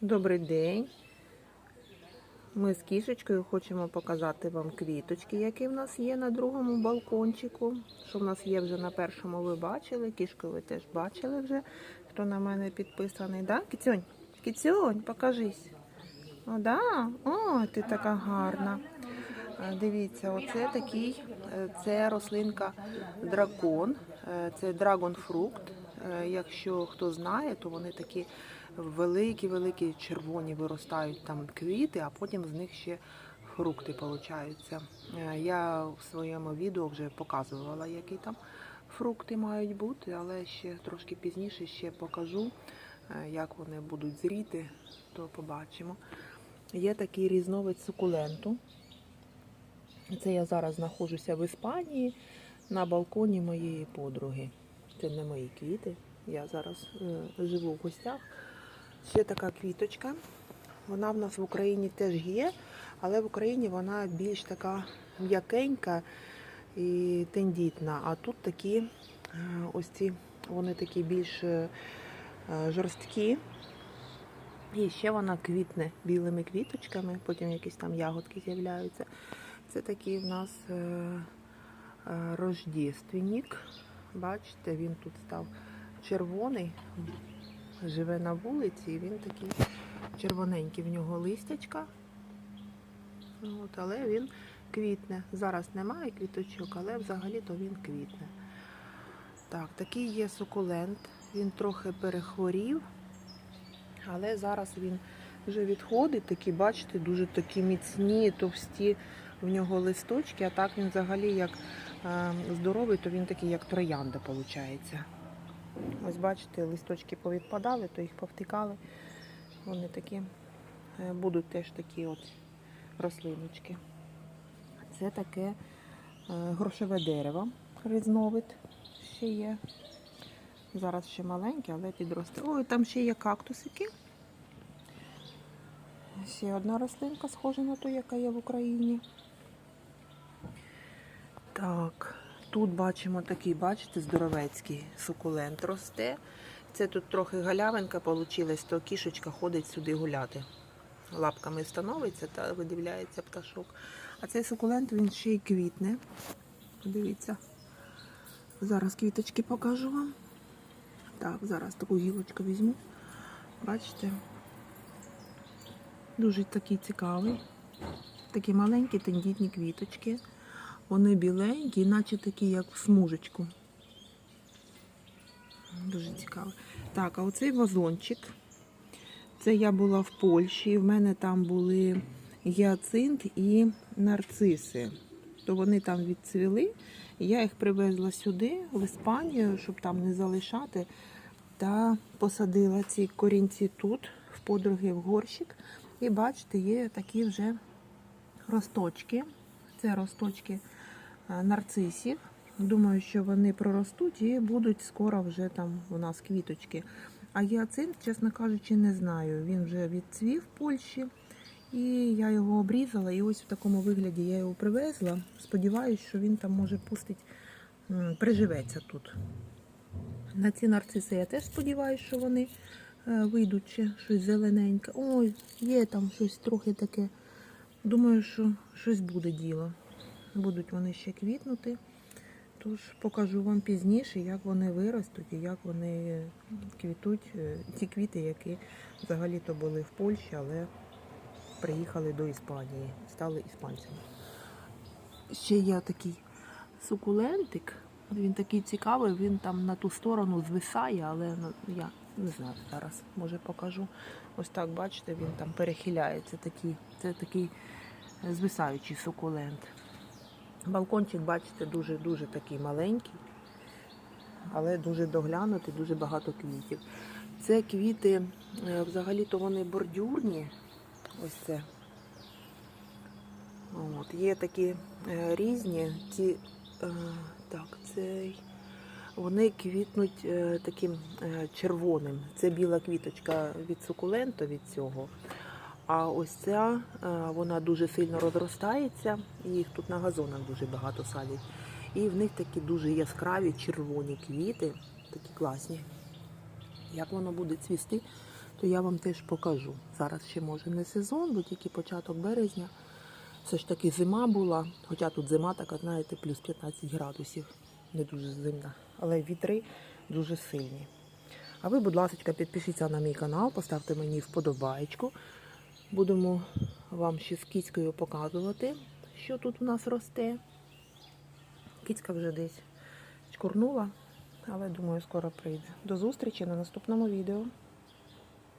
Добрий день. Ми з кішечкою хочемо показати вам квіточки, які в нас є на другому балкончику. Що в нас є вже на першому, ви бачили. Кішку ви теж бачили вже, хто на мене підписаний. Да? Кіцюнь, Кіцюнь, покажись. О, да? О, ти така гарна. Дивіться, оце такий, е, це рослинка дракон, е, це драгонфрукт. Е, Якщо хто знає, то вони такі великі-великі червоні виростають там квіти, а потім з них ще фрукти получаються. Е, Я в своєму відео вже показувала, які там фрукти мають бути, але ще трошки пізніше ще покажу, е, як вони будуть зріти, то побачимо. Є такий різновид сукуленту. Це я зараз знаходжуся в Іспанії на балконі моєї подруги. Це не мої квіти. Я зараз е, живу в гостях. Ще така квіточка. Вона в нас в Україні теж є, але в Україні вона більш така м'якенька і тендітна. А тут такі е, ось ці, вони такі більш е, жорсткі. І ще вона квітне білими квіточками, потім якісь там ягодки з'являються. Це такий в нас е, рождественник. Бачите, він тут став червоний, живе на вулиці, і він такий червоненький в нього листячка. От, але він квітне. Зараз немає квіточок, але взагалі-то він квітне. Так, такий є сукулент. Він трохи перехворів, але зараз він вже відходить. Такі, бачите, дуже такі міцні, товсті в нього листочки, а так він взагалі як е, здоровий, то він такий, як троянда, виходить. Ось бачите, листочки повідпадали, то їх повтикали. Вони такі е, будуть теж такі от рослиночки. Це таке е, грошове дерево, різновид ще є. Зараз ще маленьке, але підросте. Ой, там ще є кактусики. Ще одна рослинка, схожа на ту, яка є в Україні. Так, тут бачимо такий, бачите, здоровецький сукулент росте. Це тут трохи галявинка вийшла, то кішечка ходить сюди гуляти. Лапками становиться та видивляється пташок. А цей сукулент він ще й квітне. Подивіться. Зараз квіточки покажу вам. Так, зараз таку гілочку візьму. Бачите? Дуже такий цікавий. Такі маленькі тендітні квіточки. Вони біленькі, наче такі, як в смужечку. Дуже цікаво. Так, а оцей вазончик. Це я була в Польщі, і в мене там були гіацинт і нарциси. То вони там відцвіли. Я їх привезла сюди, в Іспанію, щоб там не залишати. Та посадила ці корінці тут, в подруги в горщик. І бачите, є такі вже росточки. Це росточки нарцисів. Думаю, що вони проростуть і будуть скоро вже там у нас квіточки. А гіацинт, чесно кажучи, не знаю. Він вже відцвів в Польщі. І я його обрізала, і ось в такому вигляді я його привезла. Сподіваюсь, що він там може пустить, приживеться тут. На ці нарциси я теж сподіваюся, що вони е, вийдуть ще щось зелененьке. Ой, є там щось трохи таке. Думаю, що щось буде діло. Будуть вони ще квітнути. Тож покажу вам пізніше, як вони виростуть і як вони квітуть. Е, Ті квіти, які взагалі-то були в Польщі, але приїхали до Іспанії, стали іспанцями. Ще є такий сукулентик. Він такий цікавий, він там на ту сторону звисає, але ну, я не знаю зараз, може покажу. Ось так, бачите, він там перехиляється. Такий, це такий е, звисаючий сукулент. Балкончик, бачите, дуже-дуже такий маленький, але дуже доглянутий, дуже багато квітів. Це квіти, е, взагалі-то вони бордюрні. Ось це. От, є такі е, різні. Ці, е, так, цей, вони квітнуть е, таким е, червоним. Це біла квіточка від сукуленту від цього. А ось ця, е, вона дуже сильно розростається, і їх тут на газонах дуже багато садять. І в них такі дуже яскраві червоні квіти, такі класні. Як воно буде цвісти, то я вам теж покажу. Зараз ще може не сезон, бо тільки початок березня. Все ж таки зима була, хоча тут зима така, знаєте, плюс 15 градусів. Не дуже зимна, але вітри дуже сильні. А ви, будь ласка, підпишіться на мій канал, поставте мені вподобайку. Будемо вам ще з кіцькою показувати, що тут у нас росте. Кіцька вже десь чкурнула, але думаю, скоро прийде. До зустрічі на наступному відео.